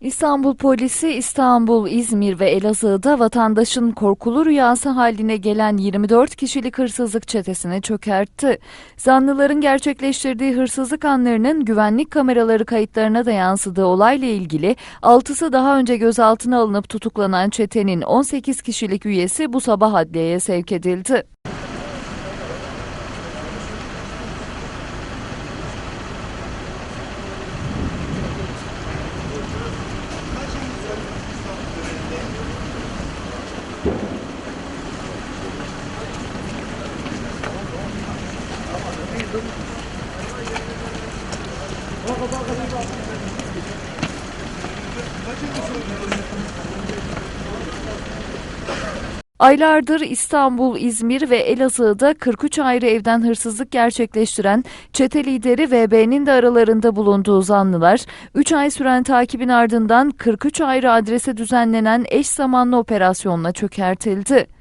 İstanbul polisi İstanbul, İzmir ve Elazığ'da vatandaşın korkulu rüyası haline gelen 24 kişilik hırsızlık çetesini çökertti. Zanlıların gerçekleştirdiği hırsızlık anlarının güvenlik kameraları kayıtlarına da yansıdığı olayla ilgili 6'sı daha önce gözaltına alınıp tutuklanan çetenin 18 kişilik üyesi bu sabah adliyeye sevk edildi. Aylardır İstanbul, İzmir ve Elazığ'da 43 ayrı evden hırsızlık gerçekleştiren çete lideri VB'nin de aralarında bulunduğu zanlılar, 3 ay süren takibin ardından 43 ayrı adrese düzenlenen eş zamanlı operasyonla çökertildi.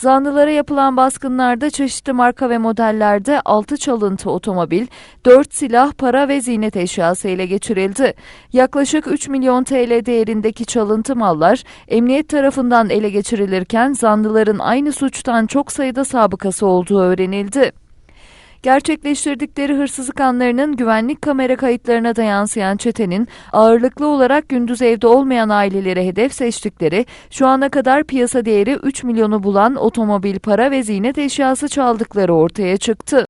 Zanlılara yapılan baskınlarda çeşitli marka ve modellerde 6 çalıntı otomobil, 4 silah, para ve ziynet eşyası ele geçirildi. Yaklaşık 3 milyon TL değerindeki çalıntı mallar emniyet tarafından ele geçirilirken zanlıların aynı suçtan çok sayıda sabıkası olduğu öğrenildi. Gerçekleştirdikleri hırsızlık anlarının güvenlik kamera kayıtlarına da yansıyan çetenin ağırlıklı olarak gündüz evde olmayan ailelere hedef seçtikleri, şu ana kadar piyasa değeri 3 milyonu bulan otomobil, para ve ziynet eşyası çaldıkları ortaya çıktı.